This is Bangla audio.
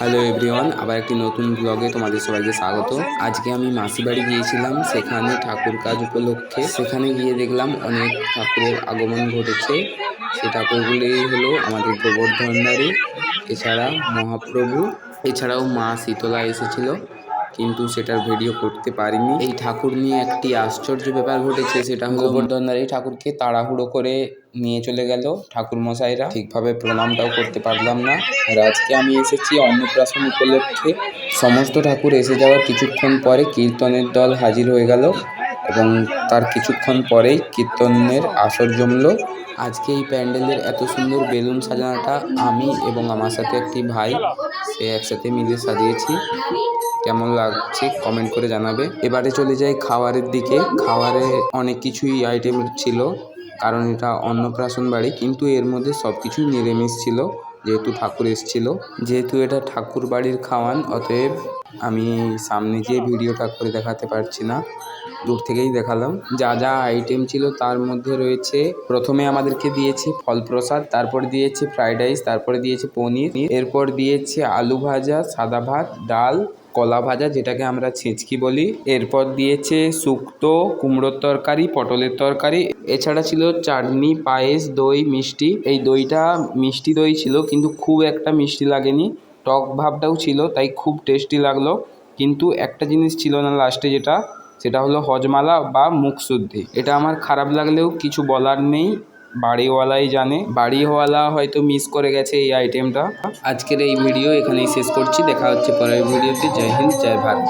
হ্যালো এভরিওয়ান আবার একটি নতুন ব্লগে তোমাদের সবাইকে স্বাগত। আজকে আমি মাসি বাড়ি গিয়েছিলাম, সেখানে ঠাকুর কাজ উপলক্ষে। সেখানে গিয়ে দেখলাম অনেক ঠাকুরের আগমন ঘটেছে। সে ঠাকুরগুলি হলো আমাদের গোবর্ধনদারি এছাড়া মহাপ্রভু, এছাড়াও মা শীতলা এসেছিল। কিন্তু সেটার ভিডিও করতে পারিনি। এই ঠাকুর নিয়ে একটি আশ্চর্য ব্যাপার ঘটেছে, সেটা হলো গোবর্ধনদার এই ঠাকুরকে তাড়াহুড়ো করে নিয়ে চলে গেল ঠাকুর মশাইরা ঠিকভাবে প্রণামটাও করতে পারলাম না। আর আজকে আমি এসেছি অন্নপ্রাশন উপলক্ষে। সমস্ত ঠাকুর এসে যাওয়ার কিছুক্ষণ পরে কীর্তনের দল হাজির হয়ে গেল। এবং তার কিছুক্ষণ পরেই কীর্তনের আসর জমলো। আজকে এই প্যান্ডেলের এত সুন্দর বেলুন সাজানোটা আমি এবং আমার সাথে একটি ভাই, সে একসাথে মিলে সাজিয়েছি। কেমন লাগছে কমেন্ট করে জানাবে। এবারে চলে যাই খাবারের দিকে। খাবারে অনেক কিছুই আইটেম ছিল, কারণ এটা অন্নপ্রাশন বাড়ি, কিন্তু এর মধ্যে সব কিছুই নিরামিষ ছিল। যেহেতু ঠাকুর এসেছিল। যেহেতু এটা ঠাকুর বাড়ির খাওয়ান, অতএব আমি সামনে গিয়ে ভিডিওটা করে দেখাতে পারছি না। দূর থেকেই দেখালাম। যা যা আইটেম ছিল তার মধ্যে রয়েছে, প্রথমে আমাদেরকে দিয়েছে ফল প্রসাদ, তারপর দিয়েছে ফ্রাইড রাইস তারপরে দিয়েছে পনির, এরপর দিয়েছে আলু ভাজা, সাদা ভাত, ডাল কলা ভাজা, যেটাকে আমরা ছেঁচকি বলি। এরপর দিয়েছে শুক্তো, কুমড়োর তরকারি, পটলের তরকারি। এছাড়া ছিল চাটনি, পায়েস, দই, মিষ্টি। এই দইটা মিষ্টি দই ছিল, কিন্তু খুব একটা মিষ্টি লাগেনি। টক ভাবটাও ছিল, তাই খুব টেস্টি লাগল। কিন্তু একটা জিনিস ছিল না লাস্টে যেটা, সেটা হলো হজমালা বা মুখশুদ্ধি। এটা আমার খারাপ লাগলেও কিছু বলার নেই। বাড়িওয়ালাই জানে। বাড়িওয়ালা হয়তো মিস করে গেছে এই আইটেমটা আজকের এই ভিডিও এখানেই শেষ করছি। দেখা হচ্ছে পরের ভিডিওতে জয় হিন্দ, জয় ভারত।